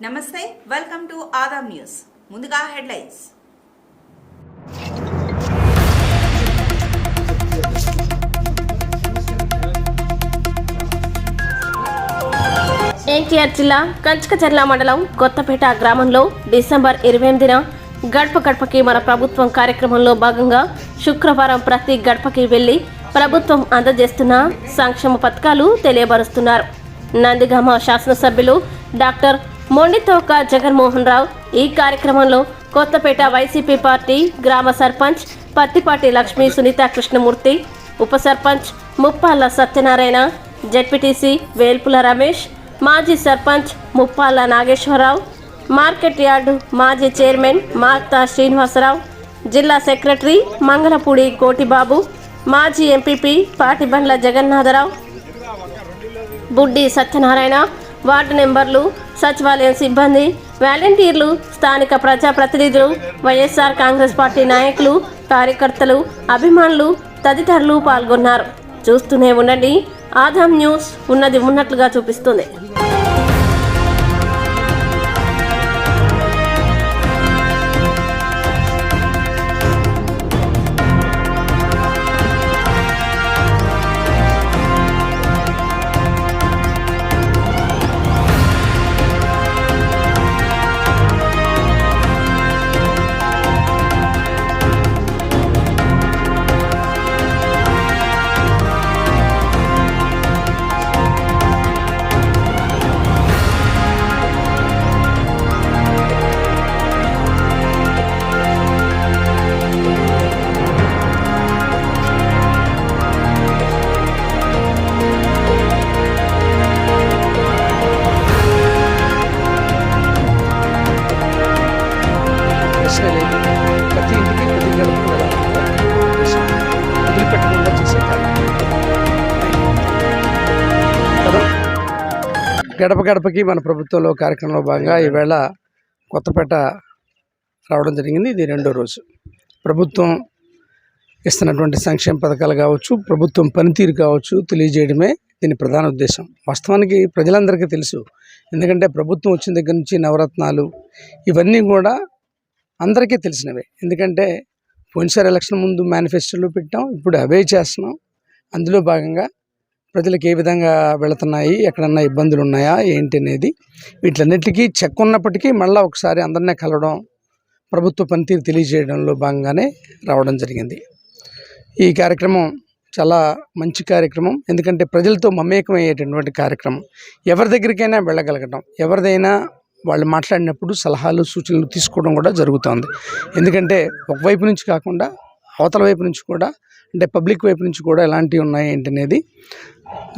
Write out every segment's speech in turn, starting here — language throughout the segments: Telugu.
నమస్తే వెల్కమ్ టు ఆదాం న్యూస్ ముందుగా హెడ్లైన్స్ ఎన్టీఆర్ జిల్లా కంచకచర్ల మండలం కొత్తపేట గ్రామంలో డిసెంబర్ ఇరవై ఎనిమిదిన గడప గడపకి మన ప్రభుత్వం కార్యక్రమంలో భాగంగా శుక్రవారం ప్రతి గడపకి వెళ్ళి ప్రభుత్వం అందజేస్తున్న సంక్షేమ పథకాలు తెలియబరుస్తున్నారు. నందిగామ శాసనసభ్యులు డాక్టర్ మొండితోక జగన్మోహన్ రావు ఈ కార్యక్రమంలో కొత్తపేట వైసీపీ పార్టీ గ్రామ సర్పంచ్ పత్తిపాటి లక్ష్మీ సునీత కృష్ణమూర్తి ఉప సర్పంచ్ ముప్పాల సత్యనారాయణ జడ్పీటీసీ వేల్పుల రమేష్ మాజీ సర్పంచ్ ముప్పాల నాగేశ్వరరావు మార్కెట్ యార్డు మాజీ చైర్మన్ మార్తా శ్రీనివాసరావు జిల్లా సెక్రటరీ మంగళపూడి కోటిబాబు మాజీ ఎంపీపీ పాటిబండ్ల జగన్నాథరావు బుడ్డి సత్యనారాయణ వార్డు నెంబర్లు సచివాలయం సిబ్బంది వాలంటీర్లు స్థానిక ప్రజాప్రతినిధులు వైఎస్ఆర్ కాంగ్రెస్ పార్టీ నాయకులు కార్యకర్తలు అభిమానులు తదితరులు పాల్గొన్నారు. చూస్తూనే ఉండండి. ఆదాం న్యూస్ ఉన్నది ఉన్నట్లుగా చూపిస్తుంది. గడప గడపకి మన ప్రభుత్వంలో కార్యక్రమంలో భాగంగా ఈవేళ కొత్తపేట రావడం జరిగింది. ఇది రెండో రోజు. ప్రభుత్వం ఇస్తున్నటువంటి సంక్షేమ పథకాలు కావచ్చు ప్రభుత్వం పనితీరు కావచ్చు తెలియజేయడమే దీని ప్రధాన ఉద్దేశం. వాస్తవానికి ప్రజలందరికీ తెలుసు. ఎందుకంటే ప్రభుత్వం వచ్చిన దగ్గర నుంచి నవరత్నాలు ఇవన్నీ కూడా అందరికీ తెలిసినవే. ఎందుకంటే పోయినసారి ఎలక్షన్ ముందు మేనిఫెస్టోలో పెట్టాం ఇప్పుడు అవే చేస్తున్నాం. అందులో భాగంగా ప్రజలకు ఏ విధంగా వెళుతున్నాయి? ఎక్కడన్నా ఇబ్బందులు ఉన్నాయా ఏంటి అనేది వీటిలన్నిటికీ చెక్ ఉన్నప్పటికీ మళ్ళీ ఒకసారి అందరినీ కలవడం ప్రభుత్వ పనితీరు తెలియజేయడంలో భాగంగానే రావడం జరిగింది. ఈ కార్యక్రమం చాలా మంచి కార్యక్రమం. ఎందుకంటే ప్రజలతో మమేకమయ్యేటటువంటి కార్యక్రమం. ఎవరి దగ్గరికైనా వెళ్ళగలగటం. ఎవరిదైనా వాళ్ళు మాట్లాడినప్పుడు సలహాలు సూచనలు తీసుకోవడం కూడా జరుగుతుంది. ఎందుకంటే ఒకవైపు నుంచి కాకుండా అవతల వైపు నుంచి కూడా అంటే పబ్లిక్ వైపు నుంచి కూడా ఎలాంటివి ఉన్నాయి ఏంటనేది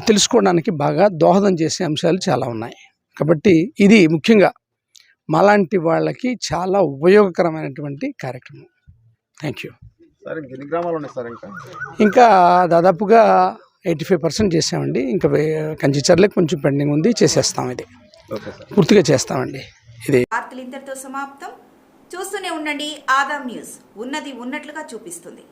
తెలుసుకోవడానికి బాగా దోహదం చేసే అంశాలు చాలా ఉన్నాయి. కాబట్టి ఇది ముఖ్యంగా మాలాంటి వాళ్ళకి చాలా ఉపయోగకరమైనటువంటి కార్యక్రమం. థ్యాంక్ యూ సార్ ఇంక ఎన్ని గ్రామాలు ఉన్నాయి సార్ ఇంకా? ఇంకా దాదాపుగా ఎయిటీ ఫైవ్ పర్సెంట్ చేసామండి. ఇంకా కంచిచర్లే కొంచెం పెండింగ్ ఉంది చేసేస్తాం ఇది. Okay sir. పూర్తిగా చేస్తామండి. ఇది వార్తలు ఇంతటితో సమాప్తం. చూస్తూనే ఉండండి ఆదాం న్యూస్. ఉన్నది ఉన్నట్లుగా చూపిస్తుంది.